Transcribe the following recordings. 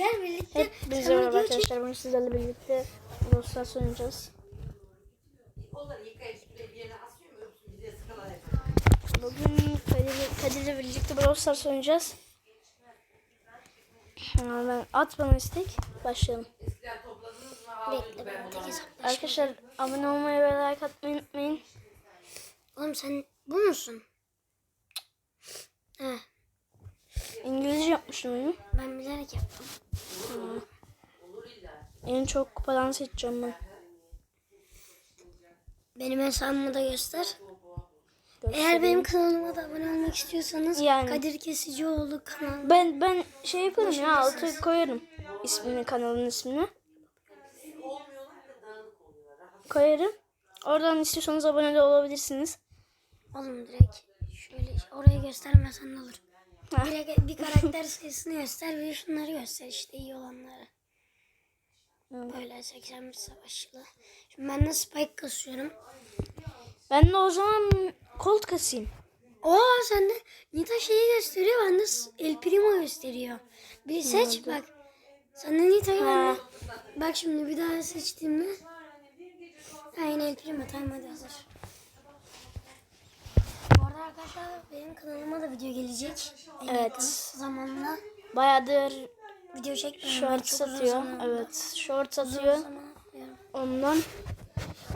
Gel birlikte. Hepinize merhaba arkadaşlar. Bugün sizlerle birlikte sıkılan hep. Bugün Kadir'le Kadir'le birlikte Brawl Stars oynayacağız. Hemen at bana istek. Başlayalım. Arkadaşlar abone olmayı ve like atmayı unutmayın. Oğlum sen bu musun? He, İngilizce yapmıştım oyunu. ben bilerek yaptım. İlla. En çok kupadan seçeceğim ben. Benim hesabımı da göster. Eğer benim kanalıma da abone olmak istiyorsanız Yani. Kadir Kesicioğlu kanalı. Ben ben şey yaparım ya altı koyarım. ismini kanalın ismini. Koyarım. Oradan istiyorsanız abone de olabilirsiniz. Oğlum direkt şöyle oraya göstermesen olur. Direkt bir karakter sayısını göster ve şunları göster işte iyi olanları. Evet. Böyle 81 savaşçılı. Şimdi ben de spike kasıyorum. Ben de o zaman Colt kasayım. Oo sen de Nita şeyi gösteriyor ben de El Primo gösteriyor. Bir seç bak. Sen de Nita'yı ben de. Bak şimdi bir daha seçtiğimde. Aynen El Primo tamam hadi hazır. Arkadaşlar benim kanalıma da video gelecek. Evet. Zamanla Bayağıdır video çekmiyorum. short satıyor. Evet, short satıyor. Ondan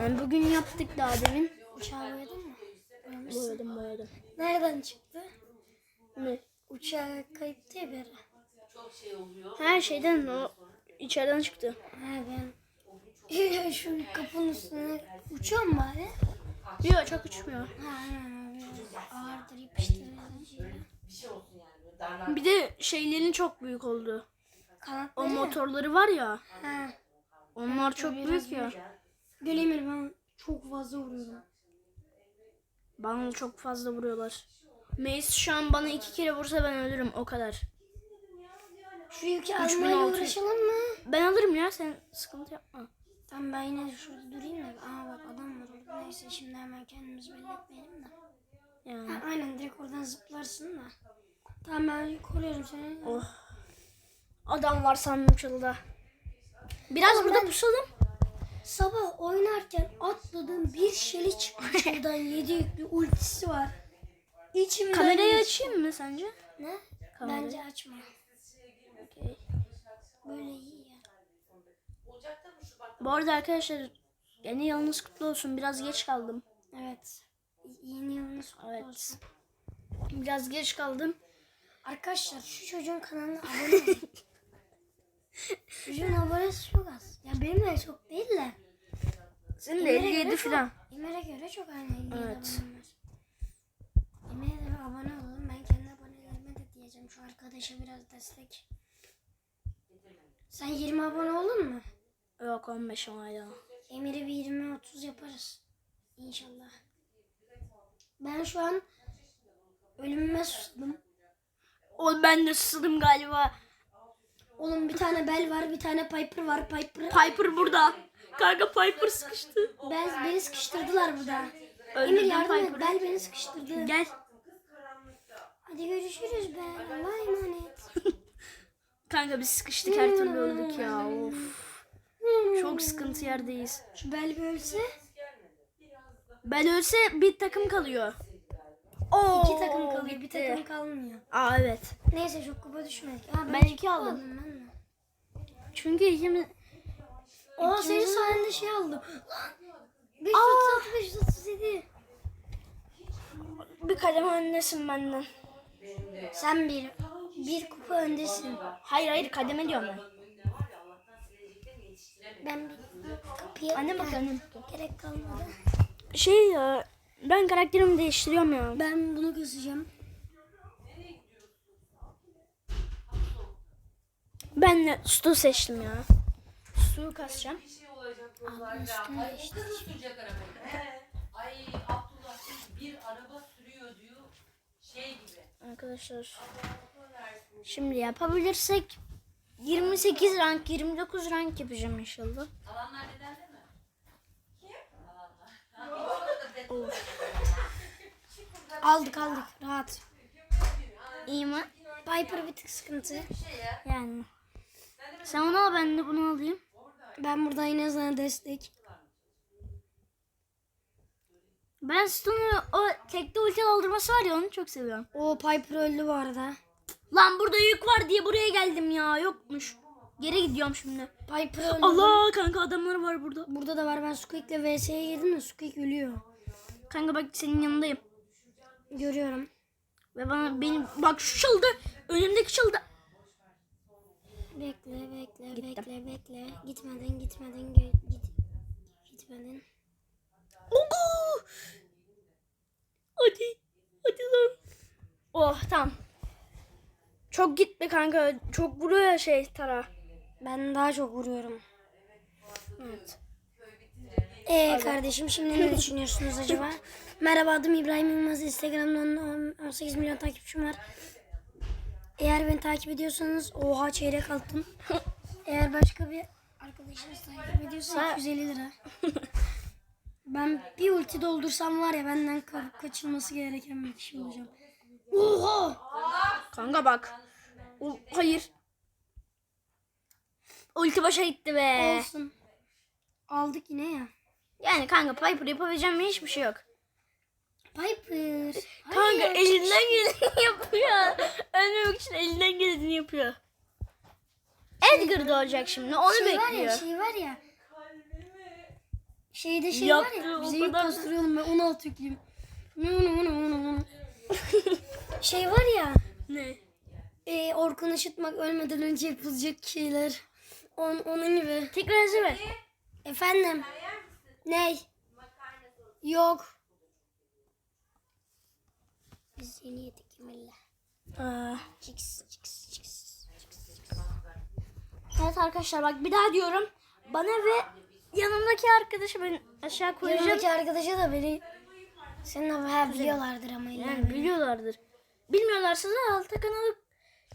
yani bugün yaptık daha demin. Uçağı boyadın mı? Boyamışsın. Boyadım boyadım. Nereden çıktı? Ne? Uçağı kayıp diye bir ara. Çok şey oluyor. Her şeyden o içeriden çıktı. He ben. Şu kapının üstüne uçuyor mu bari? Yok çok uçmuyor. Ha abi. Ağırdır. Bir şey olsun yani. Böyle darlar. Bir de şeylerin çok büyük oldu. O Kanatları mı? motorları var ya. Ha. Onlar çok büyük ya. Göleyimir ben çok fazla vuruyorum. Bana çok fazla vuruyorlar. Mace şu an bana iki kere vursa ben ölürüm o kadar. Şu yükü 3600. almayla uğraşalım mı? Ben alırım ya sen sıkıntı yapma. Tamam ben yine şurada durayım da. Aa bak adam var orada. Neyse şimdi hemen kendimizi belli etmeyelim de. Yani. Ha, aynen direkt oradan zıplarsın da. Tamam ben koruyorum seni. Oh. Adam var sandım şurada. Biraz Oğlum burada ben- pusalım. Sabah oynarken atladım bir şeli çıkmış buradan yedi yüklü ultisi var. İçimden Kamerayı açayım mı sence? Ne? Kamerayı. Bence açma. Okey. Böyle iyi ya. Bu arada arkadaşlar yeni yılınız kutlu olsun. Biraz geç kaldım. Evet. Yeni yılınız kutlu Evet. olsun. Biraz geç kaldım. Arkadaşlar şu çocuğun kanalına abone olun. Çocuğun abonesi çok az. Ya benim de çok değil de. Senin de Emir'e 57 göre çok- falan. Emir'e göre çok aynı 57 Evet. abonem var. Emir'e de abone olalım. Ben kendi abonelerime de diyeceğim. Şu arkadaşa biraz destek. Sen 20 abone oldun mu? Yok 15 ama ya. Emir'i bir 20-30 yaparız. İnşallah. Ben şu an ölümüme susadım. O ben de susadım galiba. Oğlum bir tane Bel var, bir tane Piper var. Piper Piper burada. Kanka Piper sıkıştı. ben beni sıkıştırdılar burada. Emir Öldürdüm yardım et. Bel beni sıkıştırdı. Gel. Hadi görüşürüz Bel. Allah'a emanet. Kanka biz sıkıştık her türlü öldük ya. Of. Çok sıkıntı yerdeyiz. Şu Bel bir ölse Ben ölse bir takım kalıyor. Oo, iki takım kalıyor. Bir bitti. takım kalmıyor. Aa evet. Neyse çok kupa düşmedik. Aa, Ben iki aldım. ben de. Çünkü ikimiz... Aa senin sayende şey aldım. Lan 536 537. Bir kademe öndesin benden. Sen bir bir kupa öndesin. Hayır hayır kademe diyorum ben. Ben bir kapıya Annem bak annem. gerek kalmadı. Şey ya ben karakterimi değiştiriyorum ya. Ben bunu kasacağım. Ben de Stu seçtim ya. Stu'yu kasacağım. Bir şey olacak bunlar ya. Ay o kadar sürecek araba. He. Ay Abdullah şimdi bir araba sürüyor diyor. Şey gibi. Arkadaşlar şimdi yapabilirsek 28 rank 29 rank yapacağım inşallah. Alanlar neden değil mi? Kim? Aldık aldık rahat. İyi mi? Piper bir tık sıkıntı. Yani. Sen onu al ben de bunu alayım. Ben buradan yine sana destek. Ben Stone'u o tekte ulti aldırması var ya onu çok seviyorum. O Piper öldü bu arada. Lan burada yük var diye buraya geldim ya. Yokmuş. Geri gidiyorum şimdi. Piper öldü. Allah kanka adamlar var burada. Burada da var. Ben Squeak'le VS'ye girdim de Squeak ölüyor. Kanka bak senin yanındayım. Görüyorum. Ve bana benim bak şu çaldı. Önümdeki çaldı. Bekle bekle Gittim. bekle bekle. Gitmedin gitmedin gö- git. Gitmedin. Ogu! Hadi. Hadi lan. Oh tamam. Çok gitti kanka. Çok vuruyor şey Tara. Ben daha çok vuruyorum. Evet. Ee kardeşim şimdi ne düşünüyorsunuz acaba? Merhaba adım İbrahim Yılmaz. Instagram'dan on- 18 milyon takipçim var. Eğer beni takip ediyorsanız oha çeyrek altın. Eğer başka bir arkadaşınız takip ediyorsa Sa- 250 lira. Ben bir ulti doldursam var ya benden ka- kaçılması gereken bir kişi olacağım. Oha! Kanka bak. O, hayır. Ulti başa gitti be. Olsun. Aldık yine ya. Yani kanka Piper yapabileceğim hiçbir şey yok. Piper. Kanka Hayır. elinden geleni yapıyor. Ölmemek için elinden geleni yapıyor. Edgar doğacak şimdi. Onu şey var bekliyor. ya şey var ya. Şeyde şey Yaptığı var ya. Bize yük kadar- kastırıyorum ben 16 yüklüyüm. Onu onu onu onu. şey var ya. Ne? E, Orkun ışıtmak ölmeden önce yapılacak şeyler. On, onun gibi. Tekrar izle ver. Efendim. Ney? Yok. Biz yeni yedik Emil'le. Aa. Çıks çıks çıks. Evet arkadaşlar bak bir daha diyorum. Bana ve yanımdaki arkadaşı ben aşağı koyacağım. Yanımdaki arkadaşa da beni seninle ha, biliyorlardır ama illa. Yani biliyorlardır. Bilmiyorlarsa da alta kanalı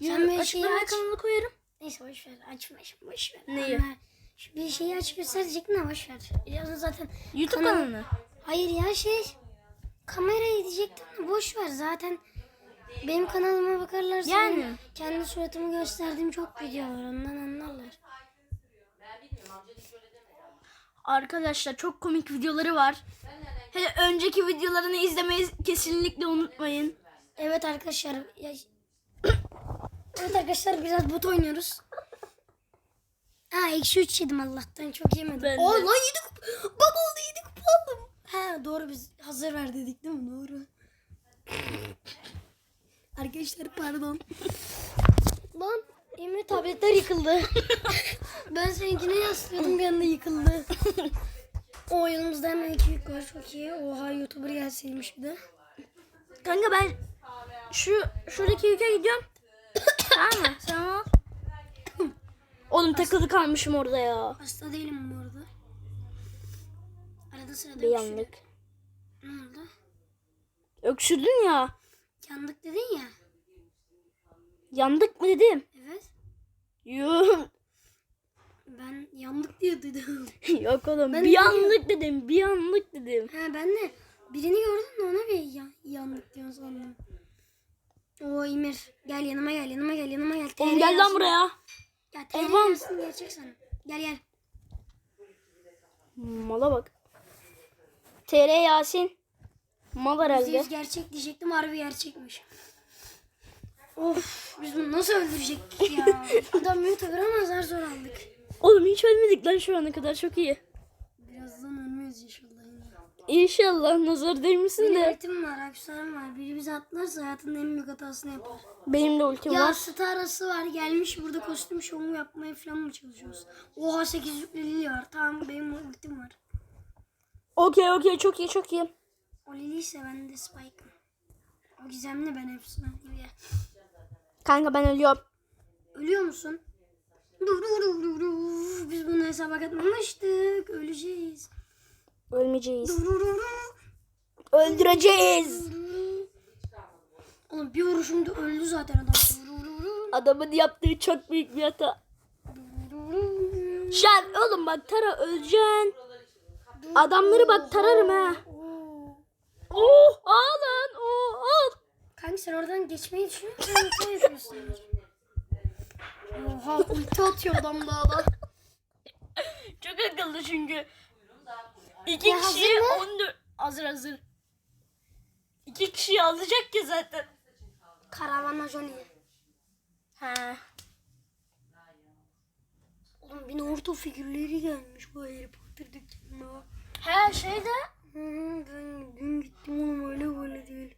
Sen açıklama aç. kanalı koyarım. Neyse boş ver açma şimdi boş ver. Neyi? Ama Şu bir şeyi aç gösterecek ne boş ver. Ya zaten YouTube Kanal- kanalını. hayır ya şey kamerayı diyecektim de boş ver zaten. Benim kanalıma bakarlarsa Yani. kendi suratımı gösterdiğim çok video var ondan anlarlar. Arkadaşlar çok komik videoları var. Hele önceki videolarını izlemeyi kesinlikle unutmayın. Evet arkadaşlar. Evet arkadaşlar biraz bot oynuyoruz. Ha eksi 3 yedim Allah'tan çok yemedim. Ben. Oo lan 7 kupa. Bak oldu 7 kupa aldım. Ha doğru biz hazır ver dedik değil mi? Doğru. arkadaşlar pardon. lan Emre tabletler yıkıldı. ben seninkine yaslıyordum bir anda yıkıldı. o yanımızda hemen iki yük var çok iyi. Oha YouTuber gelseymiş bir de. Kanka ben şu şuradaki yüke gidiyorum. tamam mı? Sen al. Oğlum takılı kalmışım orada ya. Hasta değilim bu arada. Arada sırada Bir öksürüyorum. yandık. Ne oldu? Öksürdün ya. Yandık dedin ya. Yandık mı dedim. Evet. Yok. Ben yandık diye dedim. Yok oğlum. Ben bir de- yandık dedim. Bir yandık dedim. ha ben de birini gördüm de ona bir ya- yandık diyor sandım. Oo İmir gel yanıma gel yanıma gel yanıma gel. Oğlum gel lan buraya. Ya yazsın gerçek sana. Gel gel. Mala bak. TR Yasin. Mal herhalde. %100 gerçek diyecektim harbi gerçekmiş. Of biz bunu nasıl öldürecektik ya. Adam YouTuber ama zar zor aldık. Oğlum hiç ölmedik lan şu ana kadar çok iyi. Birazdan ölmeyiz inşallah yine. İnşallah nazar değmesin de. ultim var, Aksuar'ım var. Biri bizi atlarsa hayatının en büyük hatasını yapar. Benim de ultim Ya var. starası var gelmiş burada kostüm şovu yapmaya falan mı çalışıyoruz? Oha 8 yüklü var. Tamam benim ultim var. Okey okey çok iyi çok iyi. O Lili ise ben de Spike'ım. O gizemli ben hepsine. Ya. Kanka ben ölüyorum. Ölüyor musun? Dur dur dur dur. Biz bunu hesaba katmamıştık. Öleceğiz. Ölmeyeceğiz. Öldüreceğiz. Oğlum bir vuruşumda öldü zaten adam. Adamın yaptığı çok büyük bir hata. Şen oğlum bak Tara öleceksin. Adamları bak tararım ha. Oh al lan oh al. Kanka sen oradan geçmeyi düşünüyor musun? Ne yapıyorsun? Oha ulti atıyor adam daha da. Çok akıllı çünkü. İki Ya hazır kişi mı? 14. Hazır hazır. İki kişiyi alacak ki zaten. Karavana Johnny. He. Oğlum bir Naruto figürleri gelmiş bu Harry Potter dükkanına. He şeyde. Hı hı, ben dün gittim oğlum öyle böyle değil.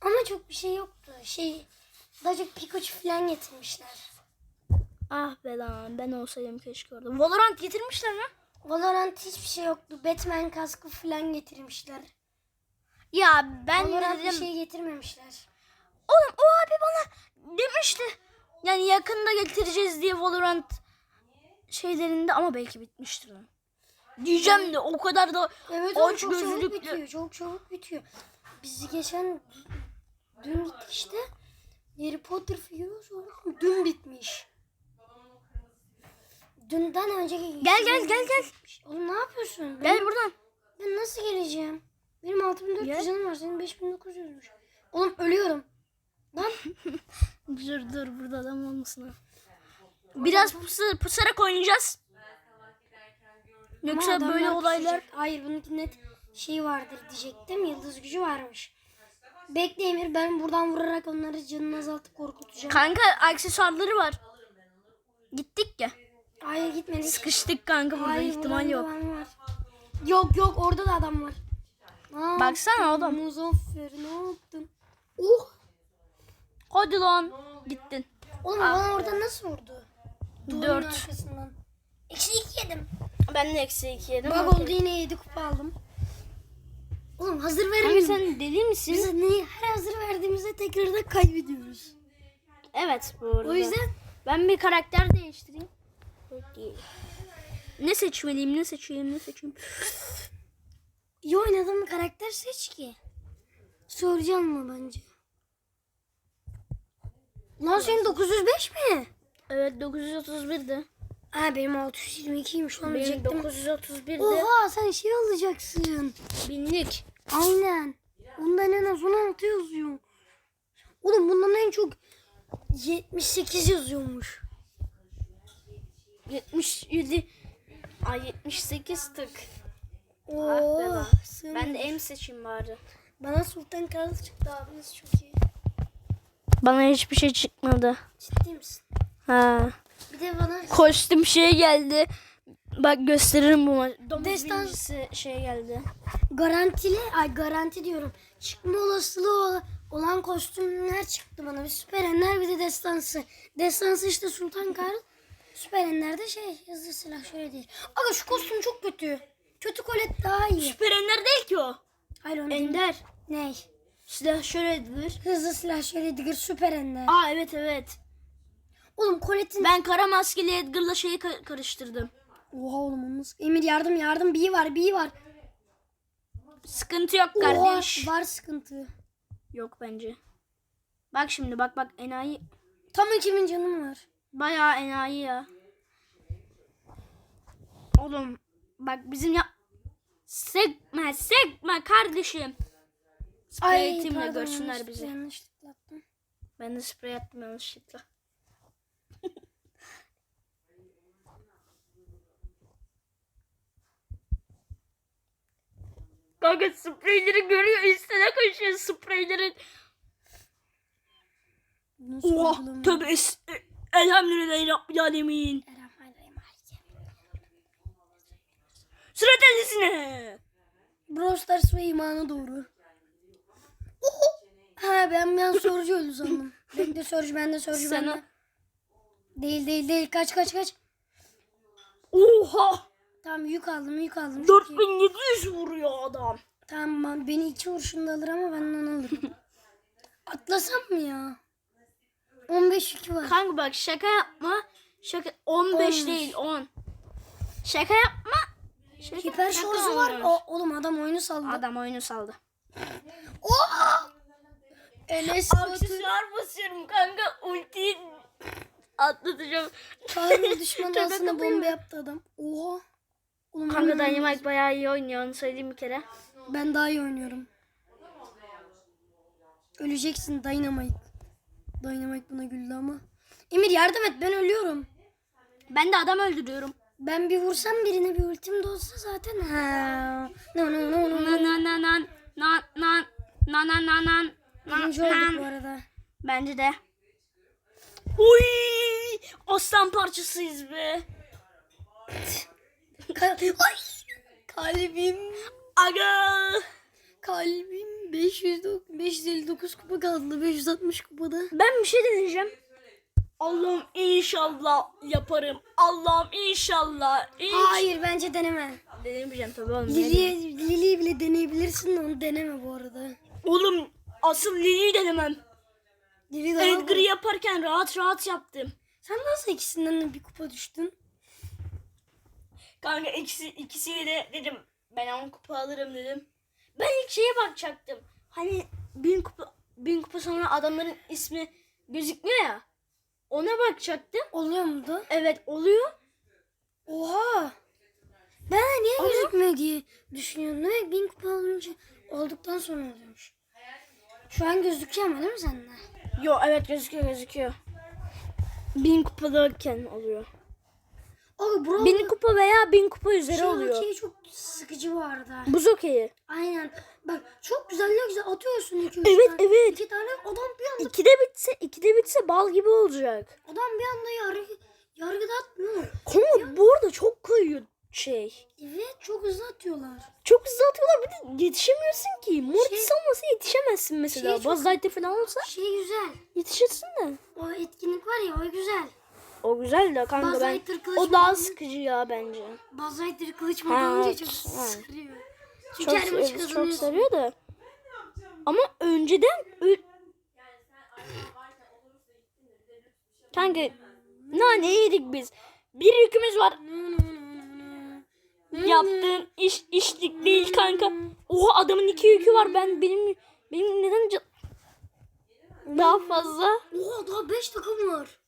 Ama çok bir şey yoktu. Şey daha çok Pikachu falan getirmişler. Ah be lan ben olsaydım keşke orada. Valorant getirmişler mi? Valorant hiçbir şey yoktu. Batman kaskı falan getirmişler. Ya ben Valorant de bir dedim. şey getirmemişler. Oğlum o abi bana demişti. Yani yakında getireceğiz diye Valorant şeylerinde ama belki bitmiştir lan. Diyeceğim de o kadar da Evet aç çok çabuk gözlüklü. bitiyor. Çok çabuk bitiyor. Biz geçen dün gittik işte. Harry Potter figürü sonra dün bitmiş. Dünden önceki Gel, gel, gel, gel. Oğlum ne yapıyorsun? Gel buradan. Ben nasıl geleceğim? Benim 6400 Gel. canım var. Senin 5900'müş. Oğlum ölüyorum. Lan Dur dur burada adam olmasın. Biraz pusu, pusarak oynayacağız. Yoksa ama böyle olaylar pusacak. Hayır bunun net şey vardır diyecektim. Yıldız gücü varmış. Bekle Emir ben buradan vurarak onları canını azaltıp korkutacağım. kanka aksesuarları var. Gittik ya. Hayır gitmedik. Sıkıştık kanka burada Hayır, ihtimal yok. var. Yok yok orada da adam var. Aa, Baksana adam. Muzaffer ne yaptın? Oh. Hadi lan. Gittin. Oğlum bana orada nasıl vurdu? Dört. arkasından. Eksi iki yedim. Ben de eksi iki yedim. Bak oldu yine yedi kupa aldım. Oğlum hazır vermeyin. sen deli misin? Biz ne, her hazır verdiğimizde tekrardan kaybediyoruz. Evet bu arada. O yüzden Ben bir karakter değiştireyim. Peki. Ne seçmeliyim, ne seçeyim, ne seçeyim? iyi oynadığın karakter seç ki. Soracağım mı bence? Lan senin 905 mi? Evet 931'di. Ha benim 622'ymiş onu Benim diyecektim. 931'di. Oha sen şey alacaksın. Binlik. Aynen. Ondan en az 16 yazıyor. Oğlum bundan en çok 78 yazıyormuş. 77. Ay 78 tık. Oo, Ah Ben de M seçeyim bari. Bana Sultan Kral çıktı abiniz çok iyi. Bana hiçbir şey çıkmadı. Ciddi misin? Ha. Bir de bana Kostüm şey geldi. Bak gösteririm bu maç. Destan- şey geldi. garantili, ay garanti diyorum. Çıkma olasılığı ol- olan kostümler çıktı bana. Bir süper enler bir de destansı. Destansı işte Sultan Kral. Süper enlerde şey hızlı silah şöyle değil. Aga şu kostüm çok kötü. Kötü kolet daha iyi. Süper Ender değil ki o. Hayır onu değil. Ender. Ney? Silah şöyle edilir. Hızlı silah şöyle digir süper enler. Aa evet evet. Oğlum koletin... Ben kara maskeli Edgar'la şeyi ka- karıştırdım. Oha oğlum onu nasıl... Emir yardım yardım. Bir var bir var. Sıkıntı yok Oha kardeş. var sıkıntı. Yok bence. Bak şimdi bak bak enayi. Tam 2000 canım var. Bayağı enayi ya. Oğlum bak bizim ya... Sekme sekme kardeşim. Sprey görsünler bizi. Yanlışlıkla attım. Ben de sprey attım yanlışlıkla. Kanka spreyleri görüyor üstüne koşuyor spreylerin. Oha tövbe es- elhamdülillah Rabbil alemin. Sıra delisine. Brawl Stars ve imana doğru. Ha ben ben sorucu öldü sandım. Bekle sorucu bende sorucu Sana- bende. Değil değil değil kaç kaç kaç. Oha Tamam yük aldım yük aldım. Çok iyi. 4700 vuruyor adam. Tamam beni iki vuruşunda alır ama ben onu alırım. Atlasam mı ya? 15 yükü var. Kanka bak şaka yapma. Şaka 15 On. değil 10. Şaka yapma. Şaka, Hiper şaka şarjı var. olmuş. O, oğlum adam oyunu saldı. Adam oyunu saldı. Oha! Enes Batur. Aksesuar basıyorum kanka ultiyi atlatacağım. Tanrı düşman Çok aslında akıllıyım. bomba yaptı adam. Oha. Oğlum Kanka ben, Dynamite bayağı iyi oynuyor onu söyleyeyim bir kere. ben daha iyi oynuyorum. Öleceksin Dynamite. Dynamite buna güldü ama. Emir yardım et ben ölüyorum. Ben de adam öldürüyorum. Ben bir vursam birine bir ultim de olsa zaten. Ha. No no no no. Nan nan nan nan nan nan nan nan nan nan Birinci olduk bu arada. Bence de. Uy! Aslan parçasıyız be. Ka- Ay! Kalbim. Aga. Kalbim 500 559 kupa kaldı. 560 kupada. Ben bir şey deneyeceğim. Allah'ım inşallah yaparım. Allah'ım inşallah. İnş- Hayır bence deneme. Denemeyeceğim tabii oğlum. Lili'yi bile deneyebilirsin de onu deneme bu arada. Oğlum asıl Lili'yi denemem. Lili daha Edgar'ı yaparken rahat rahat yaptım. Sen nasıl ikisinden de bir kupa düştün? Kanka ikisi, ikisiyle de dedim ben 10 kupa alırım dedim. Ben ilk şeye bakacaktım. Hani bin kupa, bin kupa sonra adamların ismi gözükmüyor ya. Ona bakacaktım. Oluyor muydu? Evet oluyor. Oha! Ben niye gözükmüyor diye düşünüyorum. Demek bin kupa olunca olduktan sonra oluyormuş. Şu an gözüküyor ama değil mi sende? Yo evet gözüküyor gözüküyor. Bin kupadayken oluyor. Oğlum bro. Bin kupa veya bin kupa üzeri şey oluyor. hokeyi çok sıkıcı bu arada. Buz okeyi. Aynen. Bak çok güzel ne güzel atıyorsun iki Evet tane. evet. İki tane adam bir anda İkide bitse ikide bitse bal gibi olacak. adam bir anda yargı, yargıda atmıyor. Ama bu arada çok koyuyor şey. Evet çok hızlı atıyorlar. Çok hızlı atıyorlar bir de yetişemiyorsun ki. Mortis Şey- olmasa yetişemezsin mesela. Şey çok- Buzz Lightyear falan olsa Şey güzel. yetişirsin de. O etkinlik var ya o güzel. O güzel de kanka ben. Kılıç O daha sıkıcı ya bence. Lightyear kılıç Ha, modu olunca evet, çok evet. Çünkü Çok, her evet, çok kazanıyorsun. sarıyor da. Ama önceden ö- Kanka nane yedik biz. Bir yükümüz var. Yaptığın iş işlik değil kanka. Oha adamın iki yükü var. Ben benim benim neden ca- daha fazla? Oha daha 5 takım var.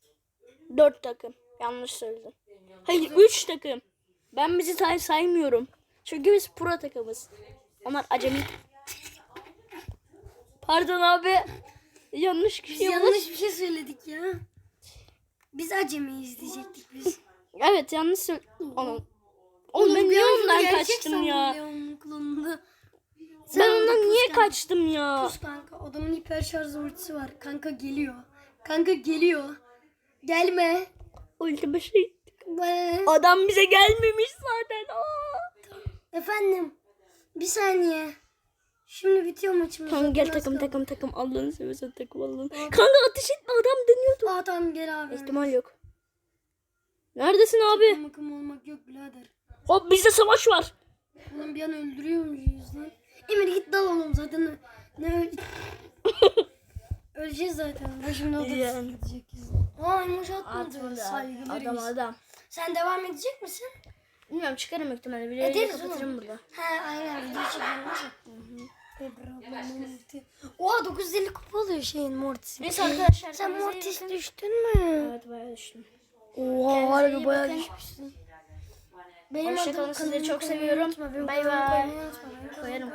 Dört takım. Yanlış söyledim. Hayır üç takım. Ben bizi say saymıyorum. Çünkü biz pro takımız. Onlar acemi. Pardon abi. Yanlış kişi Biz yanlış bir şey söyledik ya. Biz acemiyiz diyecektik biz. Evet yanlış söyledim. Oğlum ben niye an ondan kaçtım ya? Klonunda. Ben ondan pus niye kanka. kaçtım ya? Pus kanka adamın hiper şarj ultisi var. Kanka geliyor. Kanka geliyor. Gelme. Ultime şey. Adam bize gelmemiş zaten. Aa. Efendim. Bir saniye. Şimdi bitiyor maçımız. Kanka gel takım takım takım Allah'ını seversen takım Allah'ını. Kanka ateş etme adam dönüyordu. Aa tamam gel abi. İhtimal yok. Neredesin abi? Takım makım olmak yok birader. Hop bizde savaş var. Oğlum bir an öldürüyormuşuz lan. Emir git dal oğlum zaten. Ne öl... Öleceğiz zaten. Başımda oturup Yani. gideceğiz. Aa emoji atmadı. Saygılar Adam adam. Sen devam edecek misin? Bilmiyorum çıkarım ihtimalle. Videoyu Ederiz kapatırım burada. He aynen video çekelim. Oha 950 kupa oluyor şeyin Mortis'in. Neyse arkadaşlar. Sen Mortis düştün mü? Evet bayağı düştüm. Oha harbi bayağı düşmüşsün. Benim Hoşçakalın kanalımı çok seviyorum. Bay bay. Koyarım.